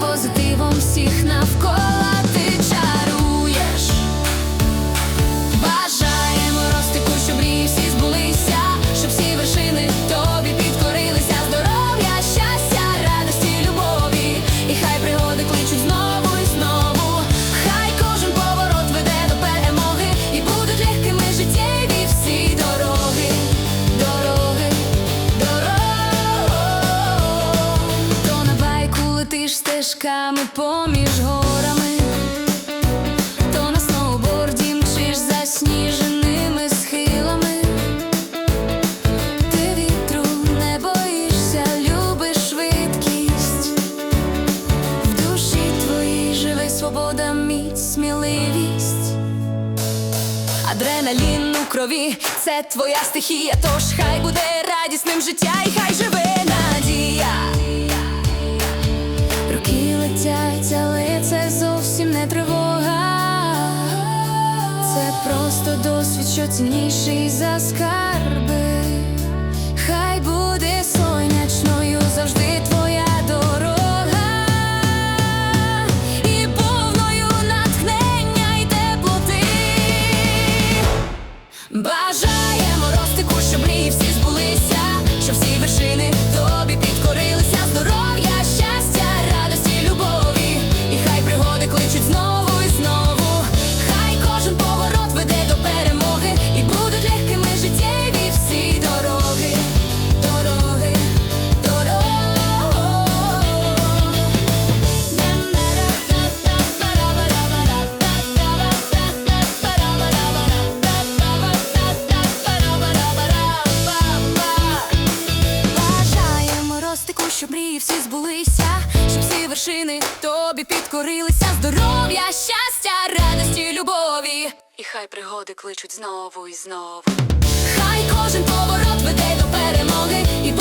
позитивом всіх навколо ти час. сміливість, адреналін у крові це твоя стихія, тож хай буде радісним життя, і хай живе надія. Руки летять, але це зовсім не тривога. Це просто досвід, що цінніший за скарби. Бажаємо ростику, щоб мрії всі збулися, щоб всі вершини тобі всі щоб всі вершини тобі підкорилися. Здоров'я, щастя, радості, любові. І хай пригоди кличуть знову і знову. Хай кожен поворот веде до перемоги, і